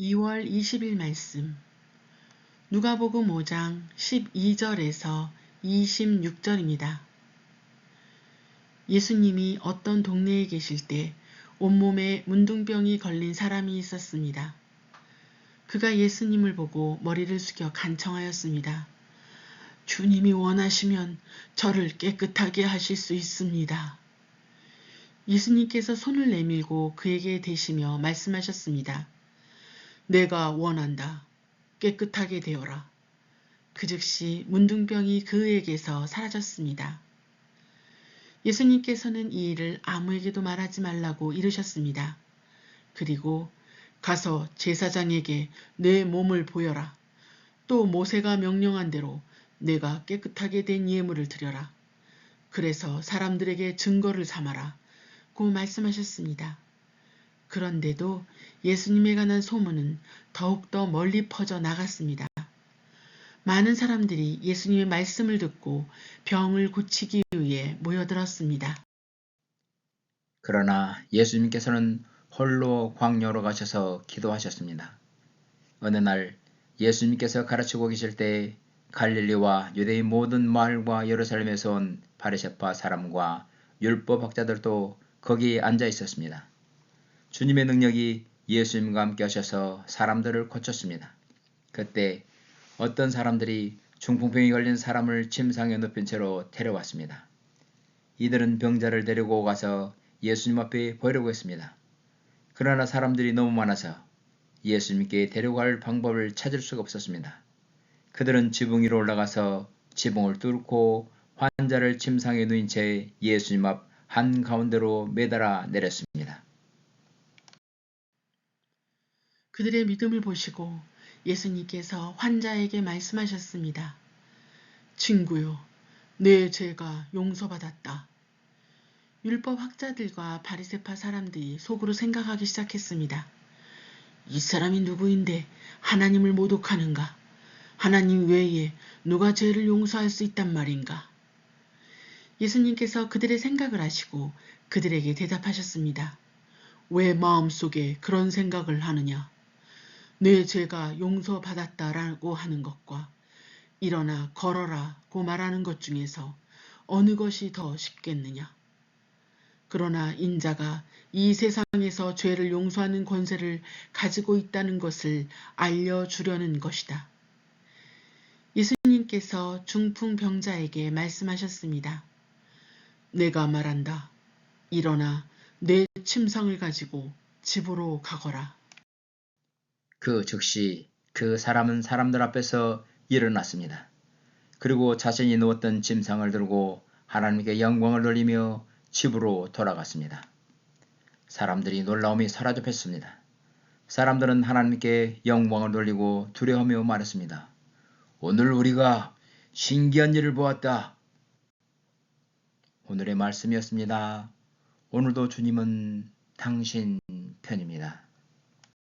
2월 20일 말씀 누가복음 5장 12절에서 26절입니다. 예수님이 어떤 동네에 계실 때 온몸에 문둥병이 걸린 사람이 있었습니다. 그가 예수님을 보고 머리를 숙여 간청하였습니다. 주님이 원하시면 저를 깨끗하게 하실 수 있습니다. 예수님께서 손을 내밀고 그에게 대시며 말씀하셨습니다. 내가 원한다. 깨끗하게 되어라. 그 즉시 문둥병이 그에게서 사라졌습니다. 예수님께서는 이 일을 아무에게도 말하지 말라고 이르셨습니다. 그리고 가서 제사장에게 내 몸을 보여라. 또 모세가 명령한 대로 내가 깨끗하게 된 예물을 드려라. 그래서 사람들에게 증거를 삼아라. 고 말씀하셨습니다. 그런데도 예수님에 관한 소문은 더욱더 멀리 퍼져 나갔습니다. 많은 사람들이 예수님의 말씀을 듣고 병을 고치기 위해 모여들었습니다. 그러나 예수님께서는 홀로 광야로 가셔서 기도하셨습니다. 어느 날 예수님께서 가르치고 계실 때 갈릴리와 유대의 모든 마을과 예루살렘에서 온 바리새파 사람과 율법 학자들도 거기에 앉아 있었습니다. 주님의 능력이 예수님과 함께 하셔서 사람들을 고쳤습니다. 그때 어떤 사람들이 중풍병이 걸린 사람을 침상에 눕힌 채로 데려왔습니다. 이들은 병자를 데리고 가서 예수님 앞에 버리고 했습니다. 그러나 사람들이 너무 많아서 예수님께 데려갈 방법을 찾을 수가 없었습니다. 그들은 지붕 위로 올라가서 지붕을 뚫고 환자를 침상에 누인 채 예수님 앞 한가운데로 매달아 내렸습니다. 그들의 믿음을 보시고 예수님께서 환자에게 말씀하셨습니다. 친구요, 내 죄가 용서받았다. 율법 학자들과 바리세파 사람들이 속으로 생각하기 시작했습니다. 이 사람이 누구인데 하나님을 모독하는가? 하나님 외에 누가 죄를 용서할 수 있단 말인가? 예수님께서 그들의 생각을 하시고 그들에게 대답하셨습니다. 왜 마음속에 그런 생각을 하느냐? 내 죄가 용서받았다라고 하는 것과 일어나 걸어라고 말하는 것 중에서 어느 것이 더 쉽겠느냐? 그러나 인자가 이 세상에서 죄를 용서하는 권세를 가지고 있다는 것을 알려주려는 것이다. 예수님께서 중풍병자에게 말씀하셨습니다. 내가 말한다. 일어나 내 침상을 가지고 집으로 가거라. 그 즉시 그 사람은 사람들 앞에서 일어났습니다. 그리고 자신이 누웠던 침상을 들고 하나님께 영광을 돌리며 집으로 돌아갔습니다. 사람들이 놀라움이 사라져했습니다. 사람들은 하나님께 영광을 돌리고 두려워하며 말했습니다. 오늘 우리가 신기한 일을 보았다. 오늘의 말씀이었습니다. 오늘도 주님은 당신 편입니다.